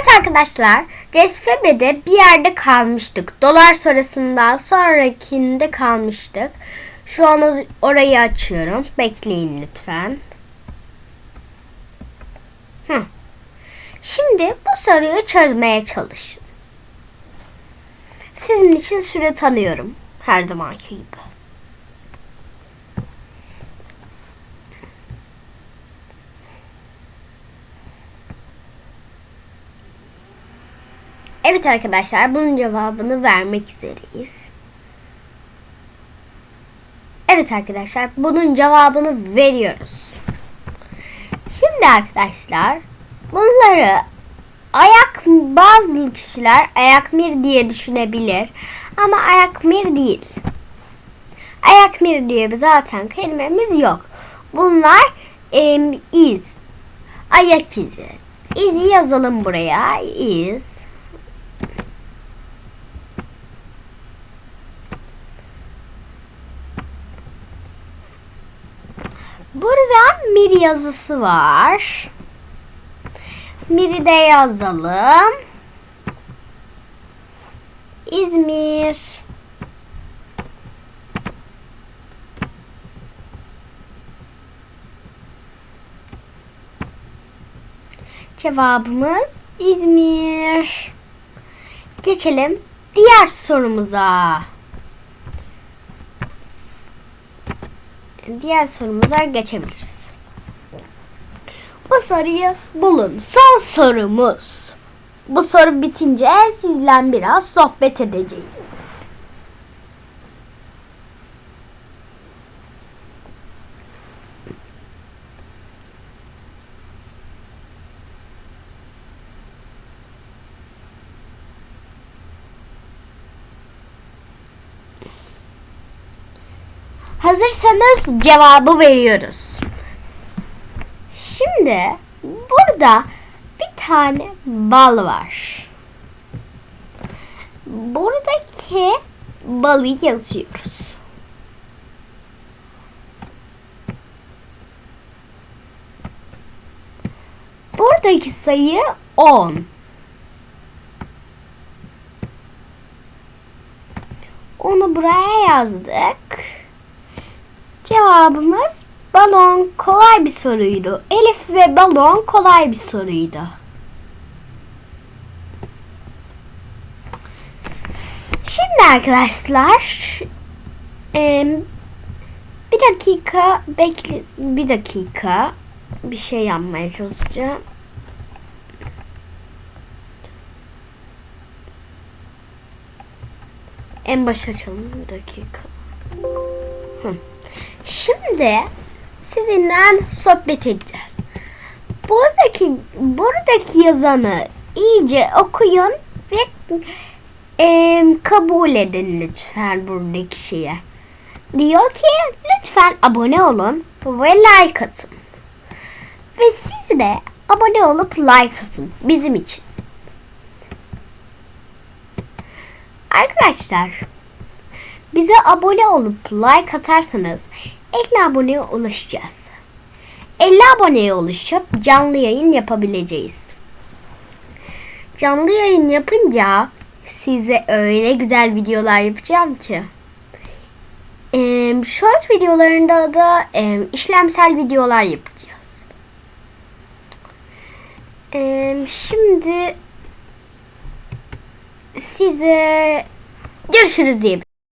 Evet arkadaşlar, Resfebe'de bir yerde kalmıştık. Dolar sonrasından sonrakinde kalmıştık. Şu an orayı açıyorum. Bekleyin lütfen. Şimdi bu soruyu çözmeye çalışın. Sizin için süre tanıyorum. Her zamanki gibi. Evet arkadaşlar bunun cevabını vermek üzereyiz. Evet arkadaşlar bunun cevabını veriyoruz. Şimdi arkadaşlar bunları ayak bazı kişiler ayak mir diye düşünebilir ama ayak mir değil. Ayak mir diye zaten kelimemiz yok. Bunlar em, iz. Ayak izi. İzi yazalım buraya. İz. Burada mir yazısı var. Mir'i de yazalım. İzmir. Cevabımız İzmir. Geçelim diğer sorumuza. Diğer sorumuza geçebiliriz. Bu soruyu bulun. Son sorumuz. Bu soru bitince sizle biraz sohbet edeceğiz. Hazırsanız cevabı veriyoruz. Şimdi burada bir tane bal var. Buradaki balı yazıyoruz. Buradaki sayı 10. Onu buraya yazdık. Cevabımız balon kolay bir soruydu. Elif ve balon kolay bir soruydu. Şimdi arkadaşlar bir dakika bekle bir dakika bir şey yapmaya çalışacağım. En başa açalım bir dakika. Hı. Şimdi sizinle sohbet edeceğiz. Buradaki buradaki yazanı iyice okuyun ve e, kabul edin lütfen buradaki şeye. Diyor ki lütfen abone olun ve like atın. Ve siz de abone olup like atın bizim için. Arkadaşlar bize abone olup like atarsanız 50 aboneye ulaşacağız. 50 aboneye ulaşıp canlı yayın yapabileceğiz. Canlı yayın yapınca size öyle güzel videolar yapacağım ki. Em, short videolarında da em, işlemsel videolar yapacağız. Em, şimdi size görüşürüz diyeyim.